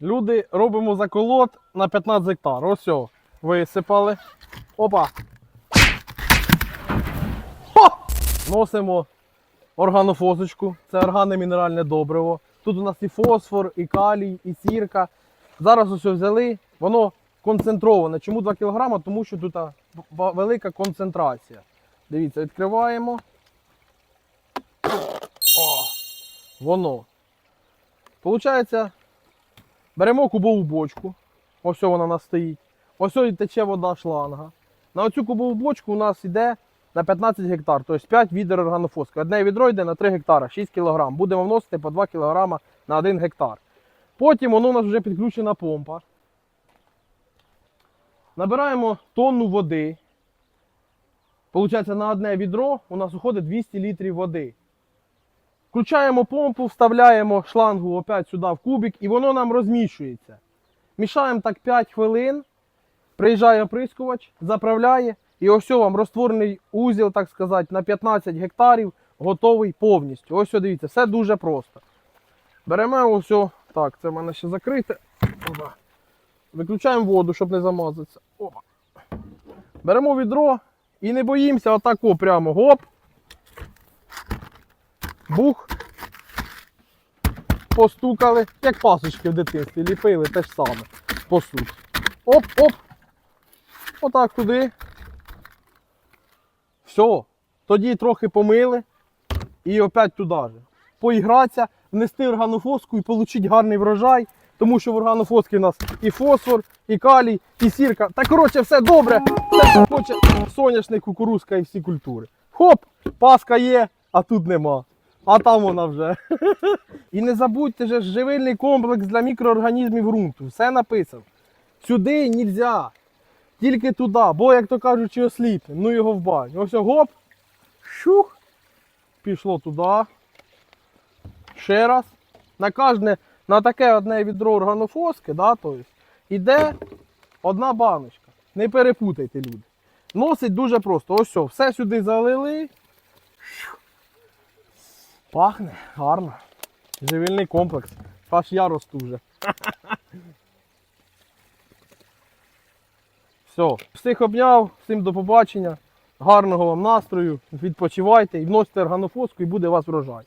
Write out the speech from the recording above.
Люди робимо заколот на 15 гектар. Ось о, висипали. Опа. Хо! Носимо органофосочку. Це органне мінеральне добриво. Тут у нас і фосфор, і калій, і сірка. Зараз ось взяли, воно концентроване. Чому 2 кг? Тому що тут велика концентрація. Дивіться, відкриваємо. О, воно. Получається, беремо кубову бочку. Ось вона у нас стоїть. Ось тече вода шланга. На оцю кубову бочку у нас йде на 15 гектар, тобто 5 відер органофоски. Одне відро йде на 3 гектара, 6 кг. Будемо вносити по 2 кг на 1 гектар. Потім воно у нас вже підключена помпа. Набираємо тонну води. Получається, на одне відро у нас уходить 200 літрів води. Включаємо помпу, вставляємо шлангу опять сюди в кубик і воно нам розмішується. Мішаємо так 5 хвилин. Приїжджає оприскувач, заправляє. І ось вам розтворений узіл, так сказати, на 15 гектарів, готовий повністю. Ось о, дивіться, все дуже просто. Беремо ось, о- так, це в мене ще закрите. Опа. Виключаємо воду, щоб не замазатися. Опа. Беремо відро і не боїмося отако прямо. Гоп. Бух. Постукали, як пасочки в дитинстві, ліпили те ж саме. По суті. Оп-оп. Отак туди. Все. Тоді трохи помили і опять туди же. Поігратися, внести органофоску і отримати гарний врожай. Тому що в органофоскі у нас і фосфор, і калій, і сірка. Та коротше, все добре. Все, хоче соняшник, кукурузка і всі культури. Хоп, паска є, а тут нема. А там вона вже. І не забудьте же живильний комплекс для мікроорганізмів ґрунту. Все написано. Сюди не можна. Тільки туди, бо, як то кажуть, осліпне. Ну його в баню. Ось гоп. Щух. Пішло туди. Ще раз. На кожне, на таке одне відро органофоски, да, тобто, іде одна баночка. Не перепутайте, люди. Носить дуже просто. Ось все, все сюди залили. Пахне гарно. Живільний комплекс. Аж я росту вже. Все, всіх обняв, всім до побачення. Гарного вам настрою, відпочивайте і вносите органофоску і буде у вас врожай.